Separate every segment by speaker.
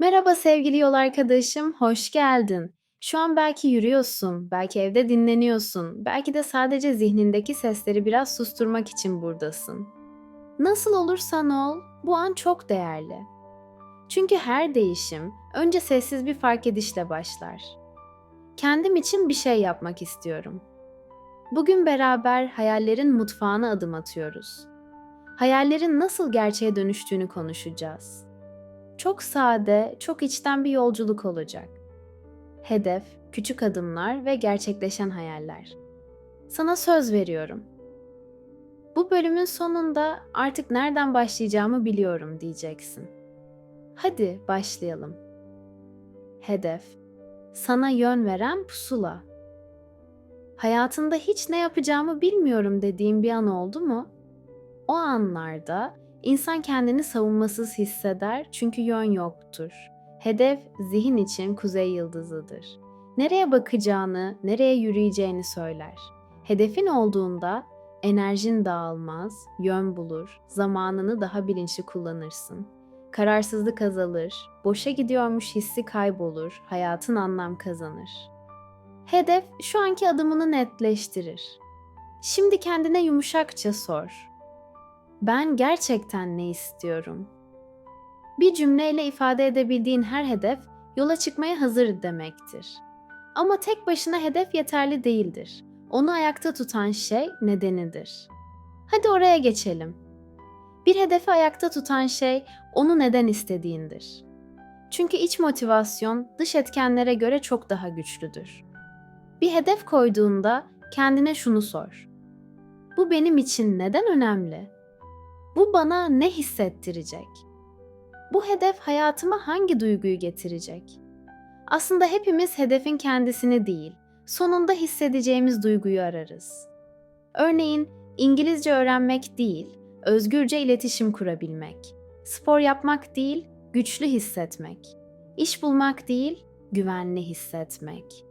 Speaker 1: Merhaba sevgili yol arkadaşım, hoş geldin. Şu an belki yürüyorsun, belki evde dinleniyorsun, belki de sadece zihnindeki sesleri biraz susturmak için buradasın. Nasıl olursan ol, bu an çok değerli. Çünkü her değişim önce sessiz bir fark edişle başlar. Kendim için bir şey yapmak istiyorum. Bugün beraber hayallerin mutfağına adım atıyoruz. Hayallerin nasıl gerçeğe dönüştüğünü konuşacağız. Çok sade, çok içten bir yolculuk olacak. Hedef, küçük adımlar ve gerçekleşen hayaller. Sana söz veriyorum. Bu bölümün sonunda artık nereden başlayacağımı biliyorum diyeceksin. Hadi başlayalım. Hedef, sana yön veren pusula. Hayatında hiç ne yapacağımı bilmiyorum dediğim bir an oldu mu? O anlarda insan kendini savunmasız hisseder çünkü yön yoktur. Hedef zihin için kuzey yıldızıdır. Nereye bakacağını, nereye yürüyeceğini söyler. Hedefin olduğunda enerjin dağılmaz, yön bulur, zamanını daha bilinçli kullanırsın. Kararsızlık azalır, boşa gidiyormuş hissi kaybolur, hayatın anlam kazanır. Hedef şu anki adımını netleştirir. Şimdi kendine yumuşakça sor ben gerçekten ne istiyorum? Bir cümleyle ifade edebildiğin her hedef yola çıkmaya hazır demektir. Ama tek başına hedef yeterli değildir. Onu ayakta tutan şey nedenidir. Hadi oraya geçelim. Bir hedefi ayakta tutan şey onu neden istediğindir. Çünkü iç motivasyon dış etkenlere göre çok daha güçlüdür. Bir hedef koyduğunda kendine şunu sor. Bu benim için neden önemli? Bu bana ne hissettirecek? Bu hedef hayatıma hangi duyguyu getirecek? Aslında hepimiz hedefin kendisini değil, sonunda hissedeceğimiz duyguyu ararız. Örneğin İngilizce öğrenmek değil, özgürce iletişim kurabilmek. Spor yapmak değil, güçlü hissetmek. İş bulmak değil, güvenli hissetmek.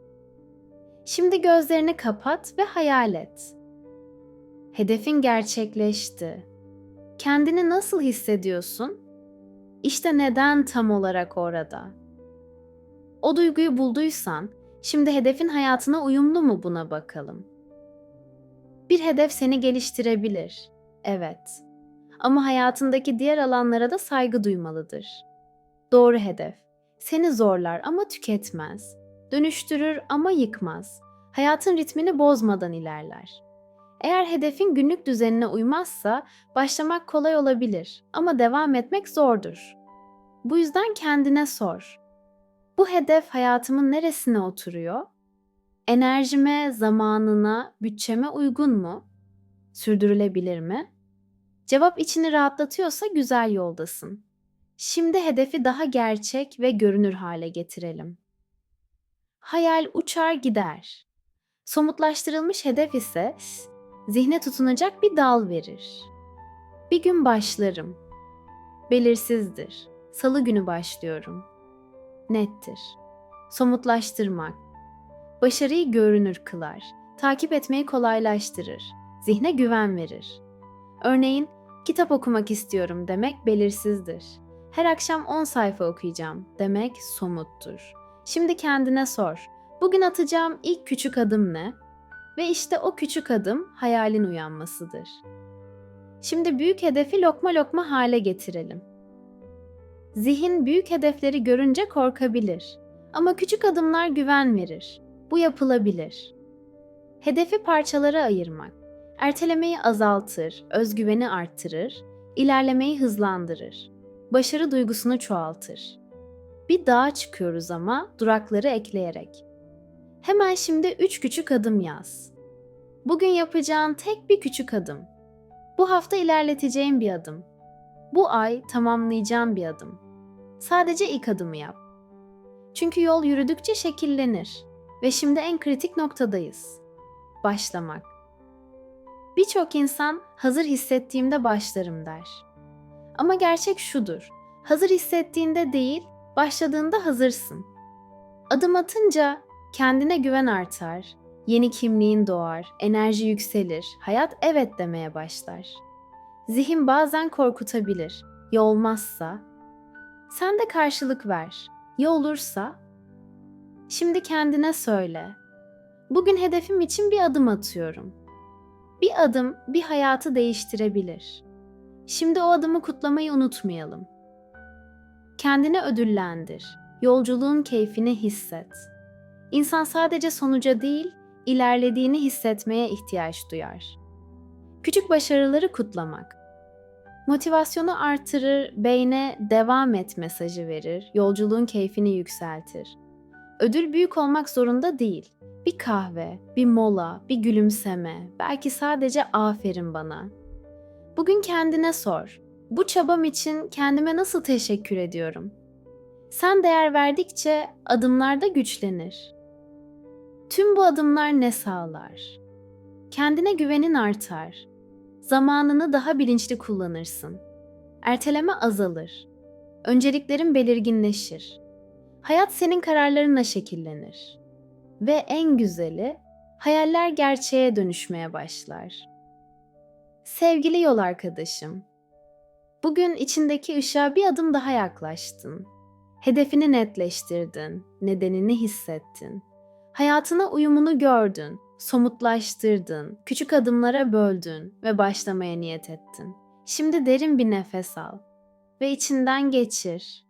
Speaker 1: Şimdi gözlerini kapat ve hayal et. Hedefin gerçekleşti Kendini nasıl hissediyorsun? İşte neden tam olarak orada. O duyguyu bulduysan, şimdi hedefin hayatına uyumlu mu buna bakalım. Bir hedef seni geliştirebilir. Evet. Ama hayatındaki diğer alanlara da saygı duymalıdır. Doğru hedef. Seni zorlar ama tüketmez. Dönüştürür ama yıkmaz. Hayatın ritmini bozmadan ilerler. Eğer hedefin günlük düzenine uymazsa başlamak kolay olabilir ama devam etmek zordur. Bu yüzden kendine sor. Bu hedef hayatımın neresine oturuyor? Enerjime, zamanına, bütçeme uygun mu? Sürdürülebilir mi? Cevap içini rahatlatıyorsa güzel yoldasın. Şimdi hedefi daha gerçek ve görünür hale getirelim. Hayal uçar gider. Somutlaştırılmış hedef ise zihne tutunacak bir dal verir. Bir gün başlarım. Belirsizdir. Salı günü başlıyorum. Nettir. Somutlaştırmak. Başarıyı görünür kılar. Takip etmeyi kolaylaştırır. Zihne güven verir. Örneğin kitap okumak istiyorum demek belirsizdir. Her akşam 10 sayfa okuyacağım demek somuttur. Şimdi kendine sor. Bugün atacağım ilk küçük adım ne? Ve işte o küçük adım hayalin uyanmasıdır. Şimdi büyük hedefi lokma lokma hale getirelim. Zihin büyük hedefleri görünce korkabilir ama küçük adımlar güven verir. Bu yapılabilir. Hedefi parçalara ayırmak, ertelemeyi azaltır, özgüveni arttırır, ilerlemeyi hızlandırır. Başarı duygusunu çoğaltır. Bir dağa çıkıyoruz ama durakları ekleyerek. Hemen şimdi üç küçük adım yaz. Bugün yapacağın tek bir küçük adım. Bu hafta ilerleteceğin bir adım. Bu ay tamamlayacağın bir adım. Sadece ilk adımı yap. Çünkü yol yürüdükçe şekillenir ve şimdi en kritik noktadayız. Başlamak. Birçok insan hazır hissettiğimde başlarım der. Ama gerçek şudur. Hazır hissettiğinde değil, başladığında hazırsın. Adım atınca Kendine güven artar, yeni kimliğin doğar, enerji yükselir, hayat evet demeye başlar. Zihin bazen korkutabilir. Ya olmazsa? Sen de karşılık ver. Ya olursa? Şimdi kendine söyle. Bugün hedefim için bir adım atıyorum. Bir adım bir hayatı değiştirebilir. Şimdi o adımı kutlamayı unutmayalım. Kendini ödüllendir. Yolculuğun keyfini hisset. İnsan sadece sonuca değil, ilerlediğini hissetmeye ihtiyaç duyar. Küçük başarıları kutlamak. Motivasyonu artırır, beyne devam et mesajı verir, yolculuğun keyfini yükseltir. Ödül büyük olmak zorunda değil. Bir kahve, bir mola, bir gülümseme, belki sadece aferin bana. Bugün kendine sor. Bu çabam için kendime nasıl teşekkür ediyorum? Sen değer verdikçe adımlar da güçlenir. Tüm bu adımlar ne sağlar? Kendine güvenin artar. Zamanını daha bilinçli kullanırsın. Erteleme azalır. Önceliklerin belirginleşir. Hayat senin kararlarınla şekillenir. Ve en güzeli, hayaller gerçeğe dönüşmeye başlar. Sevgili yol arkadaşım, bugün içindeki ışığa bir adım daha yaklaştın. Hedefini netleştirdin, nedenini hissettin. Hayatına uyumunu gördün, somutlaştırdın, küçük adımlara böldün ve başlamaya niyet ettin. Şimdi derin bir nefes al ve içinden geçir.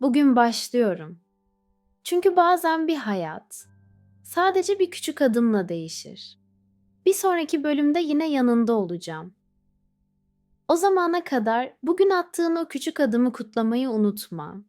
Speaker 1: Bugün başlıyorum. Çünkü bazen bir hayat sadece bir küçük adımla değişir. Bir sonraki bölümde yine yanında olacağım. O zamana kadar bugün attığın o küçük adımı kutlamayı unutma.